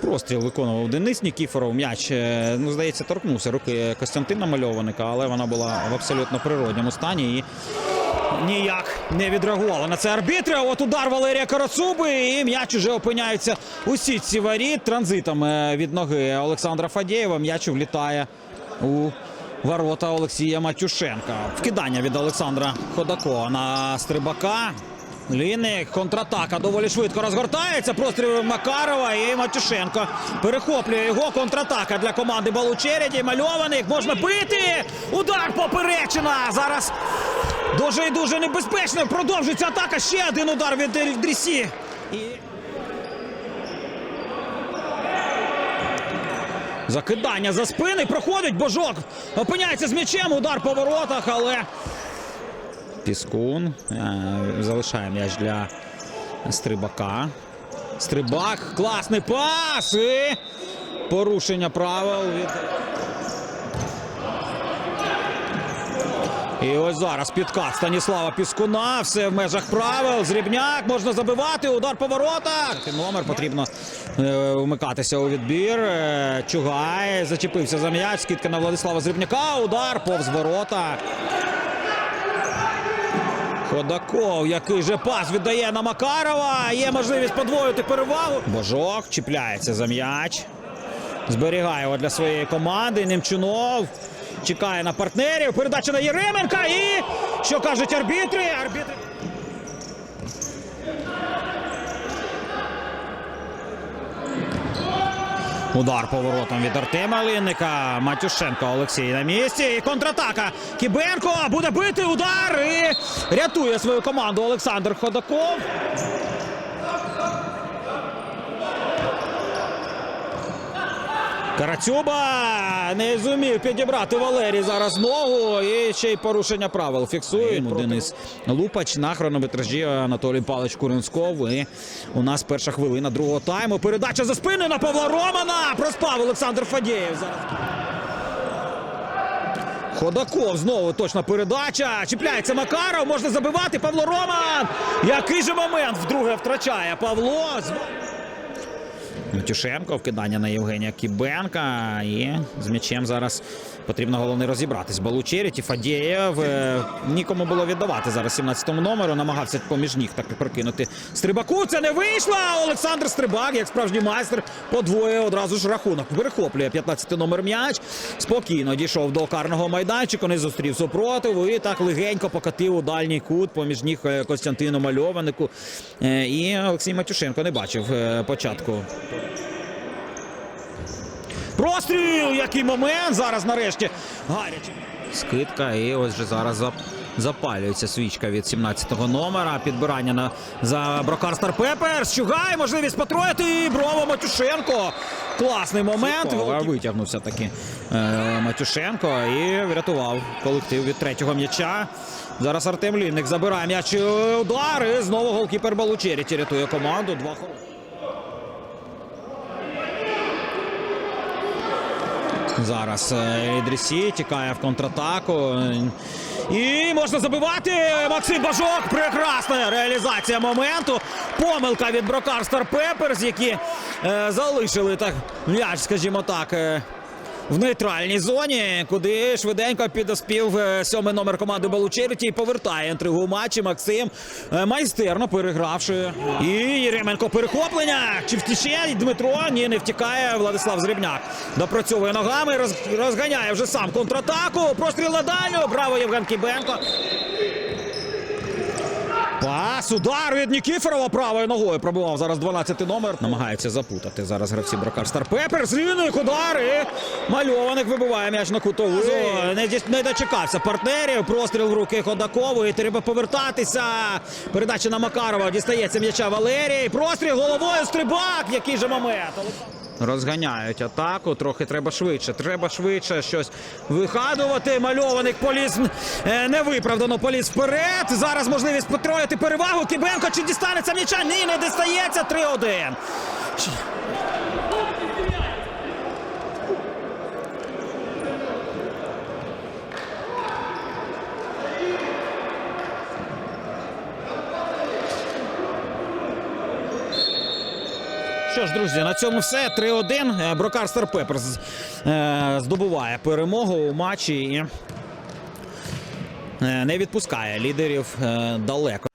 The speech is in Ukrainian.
Простріл виконував Денис Нікіфоров. М'яч, е, ну, здається, торкнувся руки Костянтина Мальованика, але вона була в абсолютно природньому стані і ніяк не відреагувала на це арбітри. От удар Валерія Карацуби, і м'яч уже опиняється у сітці воріт. Транзитом е, від ноги Олександра Фадєєва. М'яч влітає у ворота Олексія Матюшенка. Вкидання від Олександра Ходакова на стрибака. Ліник, контратака доволі швидко розгортається. Простріл Макарова і Матюшенко перехоплює його. Контратака для команди Балучереді. Мальованих можна бити. Удар поперечина. Зараз дуже і дуже небезпечно. Продовжується атака. Ще один удар від Ельдрісі. І... Закидання за спини. Проходить божок. Опиняється з м'ячем. Удар по воротах, але. Піскун е, залишає м'яч для стрибака. Стрибак. Класний пас. І порушення правил. І ось зараз підкат Станіслава Піскуна. Все в межах правил. Зрібняк можна забивати. Удар по воротах. Номер потрібно е, вмикатися у відбір. Е, Чугай зачепився за м'яч. Скидка на Владислава Зрібняка. Удар повз ворота. Ходаков, який же пас віддає на Макарова. Є можливість подвоїти перевагу. Божок чіпляється за м'яч. Зберігає його для своєї команди. Немчунов чекає на партнерів. Передача на Єременка. І що кажуть арбітри? Арбітри. Удар поворотом від Артема Линника. Матюшенко Олексій на місці. І контратака. Кібенко буде бити удар. І рятує свою команду Олександр Ходаков. Карацюба не зумів підібрати Валерій зараз ногу. І ще й порушення правил фіксує. Йому Денис Лупач на хронометражі Анатолій Павлович Куренсков. І у нас перша хвилина другого тайму. Передача за спини на Павла Романа. Проспав Олександр Фадєєв. Зараз. Ходаков знову точна передача. Чіпляється Макаров. Можна забивати. Павло Роман. Який же момент вдруге втрачає Павло. Матюшенко, вкидання на Євгенія Кібенка. І з м'ячем зараз потрібно головне розібратись. Балучеріті, Фадєєв. Е, Нікому було віддавати зараз 17-му номеру. Намагався поміж ніг так прокинути Стрибаку. Це не вийшло. Олександр Стрибак, як справжній майстер, подвоює одразу ж рахунок. Перехоплює 15 номер м'яч. Спокійно дійшов до карного майданчику, не зустрів супротиву і так легенько покатив у дальній кут поміж ніг е, Костянтину Мальованику. Е, І Олексій Матюшенко не бачив початку Простріл! Який момент! Зараз нарешті гаряче. Скидка, і ось же зараз зап- запалюється свічка від 17-го номера. Підбирання на за Брокар Стар Пеперс. Чугай, можливість потроїти. І Брово Матюшенко. Класний момент. Витягнувся таки е, Матюшенко і врятував колектив від третього м'яча. Зараз Артем Лінник забирає м'яч. е, Удар. І знову голкіпер Балучеріті рятує команду. Два хороші. Зараз е, Ідрісі тікає в контратаку. І можна забивати. Максим Бажок. Прекрасна реалізація моменту. Помилка від Брокар Стар Пеперс, які е, залишили так м'яч, скажімо так. В нейтральній зоні, куди швиденько підоспів е, сьомий номер команди Балучеріті і повертає інтригу матчі. Максим е, майстерно перегравши. І Єременко перехоплення. Чи втіче Дмитро? Ні, не втікає. Владислав Зрібняк допрацьовує ногами, роз- розганяє вже сам контратаку. Простріл на дальню. Браво, Євген Кібенко. Пас, удар від Нікіфорова правою ногою пробував зараз 12 номер. Намагається запутати зараз гравці Брокар Стар Пепер. Зрівник удар і мальованик вибиває м'яч на кутову. Не, не дочекався партнерів. Простріл в руки Ходакової. Треба повертатися. Передача на Макарова. Дістається м'яча Валерій. Простріл головою стрибак. Який же момент. Розганяють атаку, трохи треба швидше. Треба швидше щось вигадувати. Мальованик поліз е, невиправдано поліз вперед. Зараз можливість потроїти перевагу. Кібенко чи дістанеться м'яча? Ні, не дістається. 3-1. Що ж, друзі, на цьому все. 3-1. Е, Брокар Стар Пеперс е, здобуває перемогу у матчі і е, не відпускає лідерів далеко.